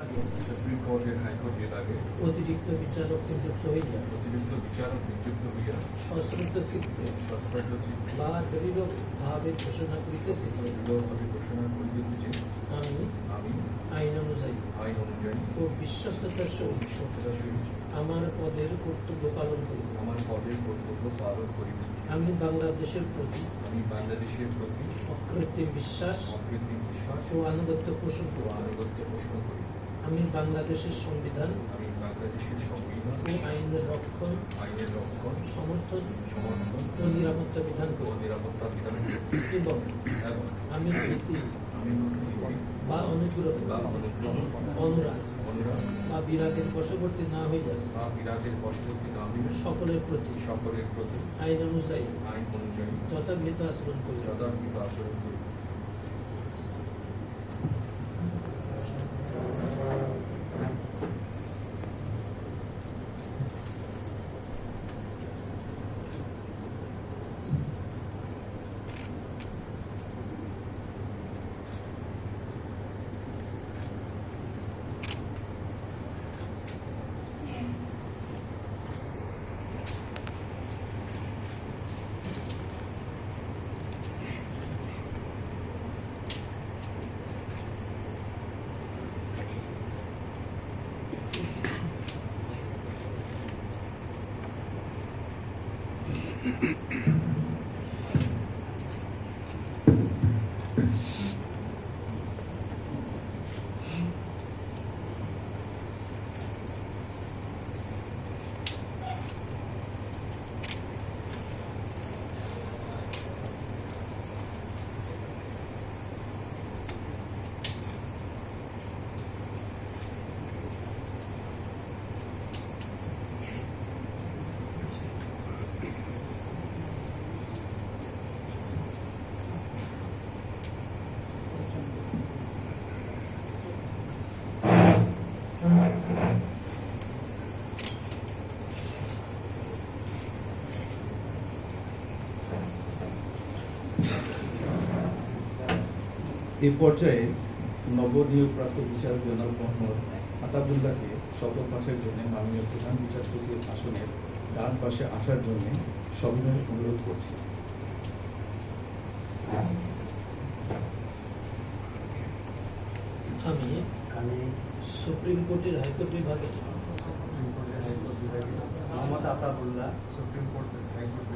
বিভাগে সুপ্রিম কোর্টের হাইকোর্ট বিভাগে অতিরিক্ত বিচারক নিযুক্ত হইয়া অতিরিক্ত বিচারক নিযুক্ত হইয়া সশ্রদ্ধ চিত্তে সস্পষ্ট চিত্তে বা দৃঢ়ভাবে ঘোষণা করিতেছি যে দৃঢ়ভাবে ঘোষণা করিতেছি যে আমি আমি আইন অনুযায়ী আইন অনুযায়ী ও বিশ্বস্ততার সহিত সত্যতার সহিত আমার পদের কর্তব্য পালন করি। আমার পদের কর্তব্য পালন করি। আমি বাংলাদেশের প্রতি আমি বাংলাদেশের প্রতি অকৃত্রিম বিশ্বাস অকৃত্রিম বিশ্বাস ও আনুগত্য পোষণ ও করিব আনুগত্য পোষণ করিব আমি বাংলাদেশের সংবিধান আমি বাংলাদেশের সংবিধান ও আইনের রক্ষণ আইনের রক্ষণ সমর্থন সমর্থন ও নিরাপত্তা বিধান ও নিরাপত্তা বিধান এবং আমি আমি বা অনুগ্রহ বা অনুরাগ অনুরাগ বা বিরাগের বশবর্তী না হইয়া বা বিরাগের বশবর্তী না হইলে সকলের প্রতি সকলের প্রতি আইন অনুযায়ী আইন অনুযায়ী যথাবিহিত আচরণ করিব যথার্থিত আচরণ করিব এ পর্যায়ে নবনিয়োগপ্রাপ্ত বিচারক জনাব মোহাম্মদ আতাবুল্লাহকে শপথ পাঠের জন্য মাননীয় প্রধান বিচারপতির আসনের ডান পাশে আসার জন্য সবিনয় অনুরোধ করছি। আমি আমি সুপ্রিম কোর্টের হাইকোর্ট বিভাগে সুপ্রিম কোর্টের হাইকোর্ট বিভাগে মোহাম্মদ আতাবুল্লাহ সুপ্রিম কোর্টের হাইকোর্ট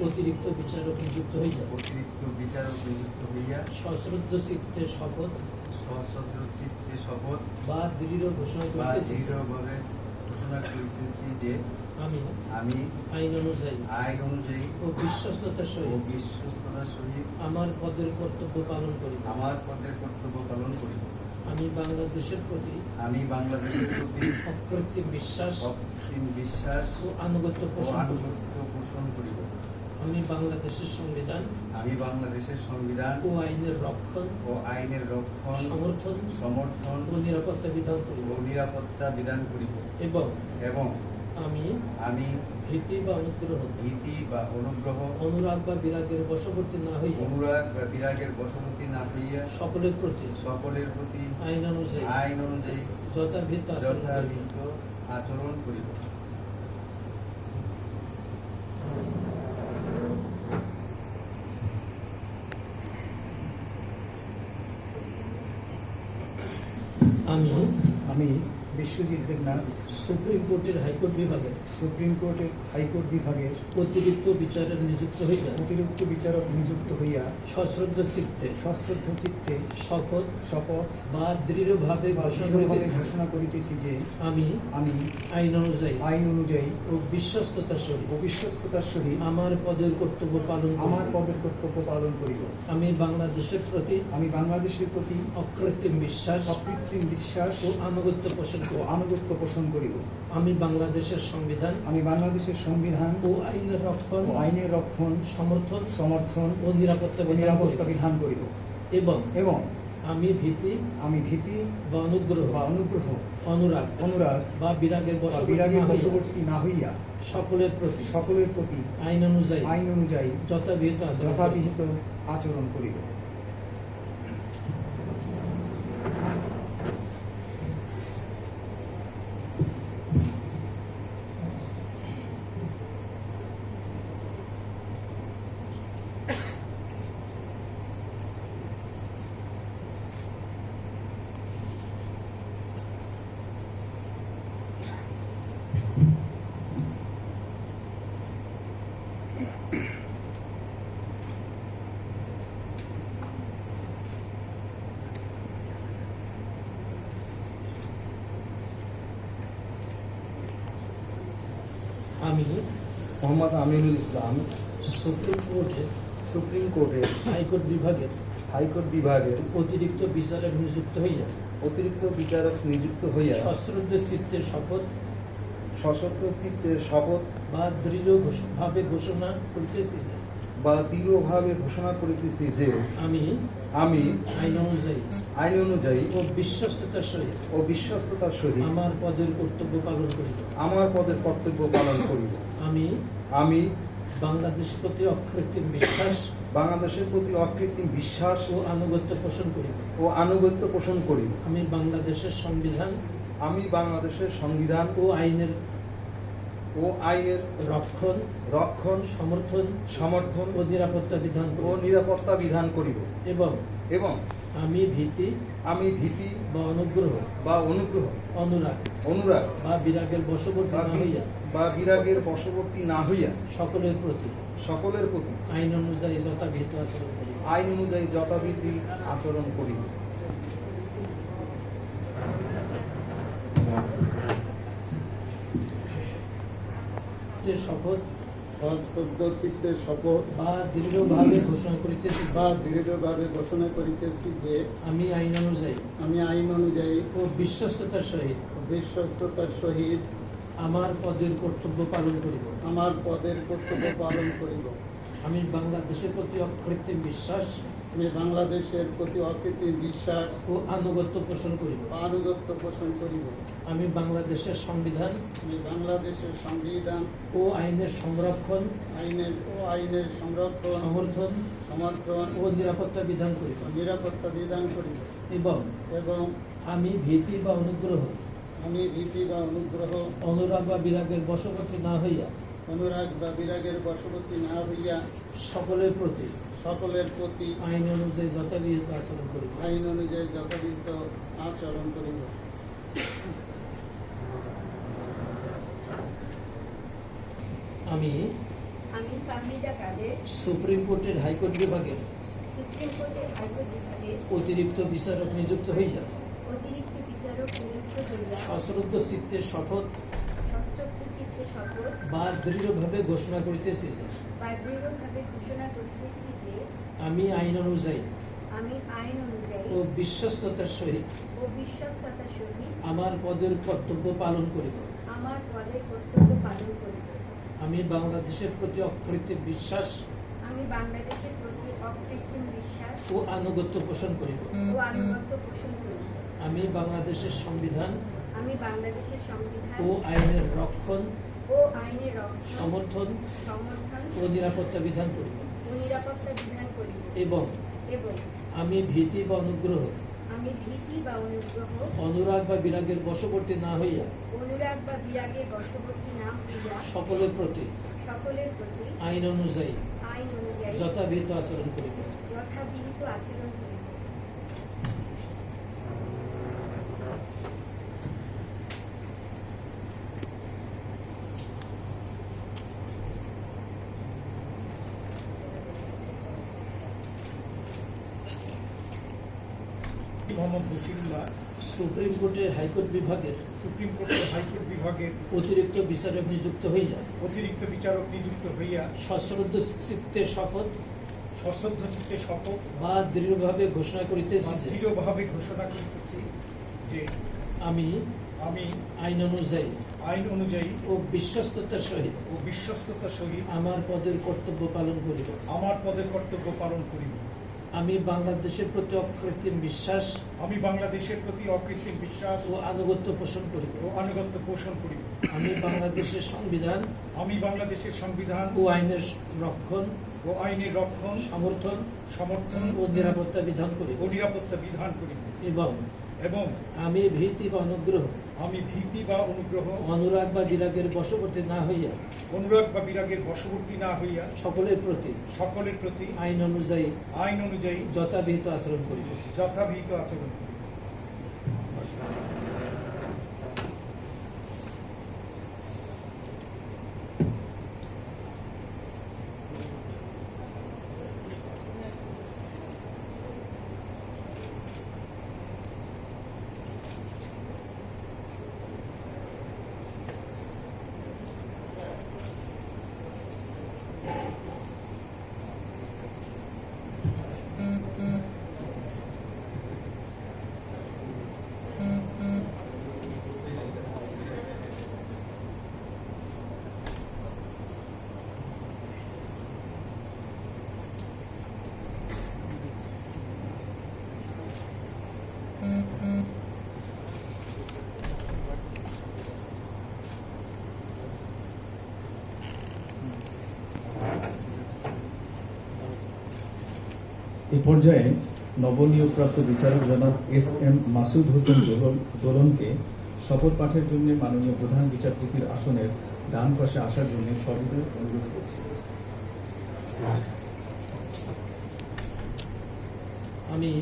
অতিরিক্ত বিচারক নিযুক্ত হইয়া অতিরিক্ত বিচারক নিযুক্ত হইয়া সশ্রদ্ধ চিত্তে শপথ সশস্ত্র চিত্তে শপথ বা দৃঢ় ঘোষণা করিতেছি। দৃঢ়ভাবে ঘোষণা করিতেছি যে আমি আমি আইন অনুযায়ী আইন অনুযায়ী ও বিশ্বস্ততার ও সহিত বিশ্বস্ততার সহিত আমার পদের কর্তব্য পালন করিব আমার পদের কর্তব্য পালন করিব আমি বাংলাদেশের প্রতি আমি বাংলাদেশের প্রতি অকৃত্রিম বিশ্বাস অকৃত্রিম বিশ্বাস ও আনুগত্য পোষণ করিব আনুগত্য পোষণ করিব আমি বাংলাদেশের সংবিধান আমি বাংলাদেশের সংবিধান ও আইনের রক্ষণ ও আইনের রক্ষণ সমর্থন সমর্থন ও নিরাপত্তা বিধান করিব। ও নিরাপত্তা বিধান করিব। এবং এবং আমি আমি ভীতি বা অনুগ্রহ ভীতি বা অনুগ্রহ অনুরাগ বা বিরাগের বশবর্তী না হইয়া অনুরাগ বা বিরাগের বশবর্তী না হইয়া সকলের প্রতি সকলের প্রতি আইন অনুযায়ী আইন অনুযায়ী যথাবিহিত আচরণ আচরণ করিব। আমি আমি বিশ্বজিৎ দেবনাথ সুপ্রিম কোর্টের হাইকোর্ট বিভাগে সুপ্রিম কোর্টের হাইকোর্ট বিভাগের অতিরিক্ত বিচারের নিযুক্ত হইয়া অতিরিক্ত বিচারক নিযুক্ত হইয়া সশ্রদ্ধ চিত্তে সশ্রদ্ধ চিত্তে শপথ শপথ বা দৃঢ়ভাবে ঘোষণা করিতেছি। যে আমি আমি আইন অনুযায়ী আইন অনুযায়ী ও বিশ্বস্ততার সহিত ও বিশ্বস্ততার সহিত আমার পদের কর্তব্য পালন আমার পদের কর্তব্য পালন করিব। আমি বাংলাদেশের প্রতি আমি বাংলাদেশের প্রতি অকৃত্রিম বিশ্বাস অকৃত্রিম বিশ্বাস ও আনুগত্য পোষণ ও আনুগত্য পোষণ করিব। আমি বাংলাদেশের সংবিধান আমি বাংলাদেশের সংবিধান ও আইনের রক্ষণ ও আইনের রক্ষণ সমর্থন সমর্থন ও নিরাপত্তা নিরাপত্তা বিধান করিব। এবং এবং আমি ভীতি আমি ভীতি বা অনুগ্রহ বা অনুগ্রহ অনুরাগ অনুরাগ বা বিরাগের বিরাগের বশবর্তী না হইয়া সকলের প্রতি সকলের প্রতি আইন অনুযায়ী আইন অনুযায়ী যথাবিহিত যথাবিহিত আচরণ করিব আমি মোহাম্মদ আমিনুল ইসলাম সুপ্রিম কোর্টের সুপ্রিম কোর্টের হাইকোর্ট বিভাগের হাইকোর্ট বিভাগের অতিরিক্ত বিচারক নিযুক্ত হইয়া অতিরিক্ত বিচারক নিযুক্ত হইয়া সশ্রদ্ধ চিত্তের শপথ সশস্ত্র চিত্তে শপথ বা দৃঢ় ঘোষ- ভাবে ঘোষণা করিতেছি যে বা দৃঢ়ভাবে ঘোষণা করিতেছি যে আমি আমি আইন অনুযায়ী আইন অনুযায়ী ও বিশ্বস্ততার সহিত ও বিশ্বস্ততার সহিত আমার পদের কর্তব্য পালন করিব। আমার পদের কর্তব্য পালন করিব। আমি আমি বাংলাদেশের প্রতি অকৃত্রিম বিশ্বাস বাংলাদেশের প্রতি অকৃত্রিম বিশ্বাস ও আনুগত্য পোষণ করি। ও আনুগত্য পোষণ করি। আমি বাংলাদেশের সংবিধান আমি বাংলাদেশের সংবিধান ও আইনের ও আইনের রক্ষণ রক্ষণ সমর্থন সমর্থন ও নিরাপত্তা বিধান ও নিরাপত্তা বিধান করিব। এবং এবং আমি ভীতি আমি ভীতি বা অনুগ্রহ বা অনুগ্রহ অনুরাগ অনুরাগ বা বিরাগের বশবর্তী না হইয়া বা বিরাগের বশবর্তী না হইয়া সকলের প্রতি সকলের প্রতি আইন অনুযায়ী যথাবিহিত আচরণ করি। আইন অনুযায়ী যথাবিধি আচরণ করি। যে শপথ সশ্রদ্ধ চিত্তে শপথ বা দৃঢ়ভাবে ঘোষণা করিতেছি বা দৃঢ়ভাবে ঘোষণা করিতেছি যে আমি আইন অনুযায়ী আমি আইন অনুযায়ী ও বিশ্বস্ততার সহিত বিশ্বস্ততার সহিত আমার পদের কর্তব্য পালন করিব। আমার পদের কর্তব্য পালন করিব। আমি বাংলাদেশের প্রতি অকৃত্রিম বিশ্বাস আমি বাংলাদেশের প্রতি অকৃত্রিম বিশ্বাস ও আনুগত্য পোষণ করিব। আনুগত্য পোষণ করিব। আমি বাংলাদেশের সংবিধান আমি বাংলাদেশের সংবিধান ও আইনের সংরক্ষণ আইনের ও আইনের সংরক্ষণ সমর্থন সমর্থন ও নিরাপত্তা বিধান করিব। নিরাপত্তা বিধান করিব। এবং এবং আমি ভীতি বা অনুগ্রহ আমি ভীতি বা অনুগ্রহ অনুরাগ বা বিরাগের বশবর্তী না হইয়া অনুরাগ বা বিরাগের বশবর্তী না হইয়া সকলের প্রতি। সকলের প্রতি আইন অনুযায়ী যথাবিহিত আচরণ করিব। আইন অনুযায়ী যথাবিধ আচরণ করিব। আমি আমি ফাহমিদা কাদের? সুপ্রিম কোর্টের হাইকোর্ট বিভাগের সুপ্রিম কোর্টের হাইকোর্ট বিভাগের অতিরিক্ত বিচারক নিযুক্ত হইয়া অতিরিক্ত বিচারক নিযুক্ত হইয়া সশ্রদ্ধ চিত্তের শপথ বা দৃঢ়ভাবে ঘোষণা করিতেছি যে বা দৃঢ়ভাবে ঘোষণা করিতেছি যে আমি আইন অনুযায়ী আমি আইন অনুযায়ী ও বিশ্বস্ততার সহিত ও বিশ্বস্ততার সহিত আমার পদের কর্তব্য পালন করিব। আমার পদের কর্তব্য পালন করিব। আমি বাংলাদেশের প্রতি অকৃত্রিম বিশ্বাস আমি বাংলাদেশের প্রতি অকৃত্রিম বিশ্বাস ও আনুগত্য পোষণ করিব। ও আনুগত্য পোষণ করিব। আমি বাংলাদেশের সংবিধান আমি বাংলাদেশের সংবিধান ও আইনের রক্ষণ ও আইনের সমর্থন সমর্থন ও নিরাপত্তা বিধান করিব। ও নিরাপত্তা বিধান করিব। এবং এবং আমি ভীতি বা অনুগ্রহ আমি ভীতি বা অনুগ্রহ অনুরাগ বা বিরাগের বশবর্তী না হইয়া অনুরাগ বা বিরাগের বশবর্তী না হইয়া সকলের প্রতি সকলের প্রতি আইন অনুযায়ী আইন অনুযায়ী যথাবিহিত আচরণ করিব। যথাবিহিত আচরণ করিব। মোহাম্মদ বশিরুল্লাহ সুপ্রিম কোর্টের হাইকোর্ট বিভাগের সুপ্রিম কোর্টের হাইকোর্ট বিভাগের অতিরিক্ত বিচারক নিযুক্ত হইয়া অতিরিক্ত বিচারক নিযুক্ত হইয়া সশ্রদ্ধ চিত্তের শপথ সশ্রদ্ধ চিত্তে শপথ বা দৃঢ়ভাবে ঘোষণা করিতেছি দৃঢ়ভাবে ঘোষণা করতেছি যে আমি আমি আইন অনুযায়ী আইন অনুযায়ী ও বিশ্বস্ততার সহিত ও বিশ্বস্ততার সহিত আমার পদের কর্তব্য পালন করিব। আমার পদের কর্তব্য পালন করিব। আমি বাংলাদেশের প্রতি অকৃত্রিম বিশ্বাস আমি বাংলাদেশের প্রতি অকৃত্রিম বিশ্বাস ও আনুগত্য পোষণ করি। ও আনুগত্য পোষণ করি। আমি বাংলাদেশের সংবিধান আমি বাংলাদেশের সংবিধান ও আইনের রক্ষণ ও আইনের রক্ষণ সমর্থন সমর্থন ও নিরাপত্তা বিধান করি। ও নিরাপত্তা বিধান করি। এবং এবং আমি ভীতি বা অনুগ্রহ আমি ভীতি বা অনুগ্রহ অনুরাগ বা বিরাগের বশবর্তী না হইয়া অনুরাগ বা বিরাগের বশবর্তী না হইয়া সকলের প্রতি সকলের প্রতি আইন অনুযায়ী আইন অনুযায়ী যথাবিহিত আচরণ করিব যথাবিহিত আচরণ করিব। এ পর্যায়ে নবনিয়োগপ্রাপ্ত বিচারক জনাব এস এম মাসুদ হোসেন দোলন, দোলনকে শপথ পাঠের জন্য মাননীয় প্রধান বিচারপতির আসনের ডান পাশে আসার জন্য সবিনয় অনুরোধ করছি। আমি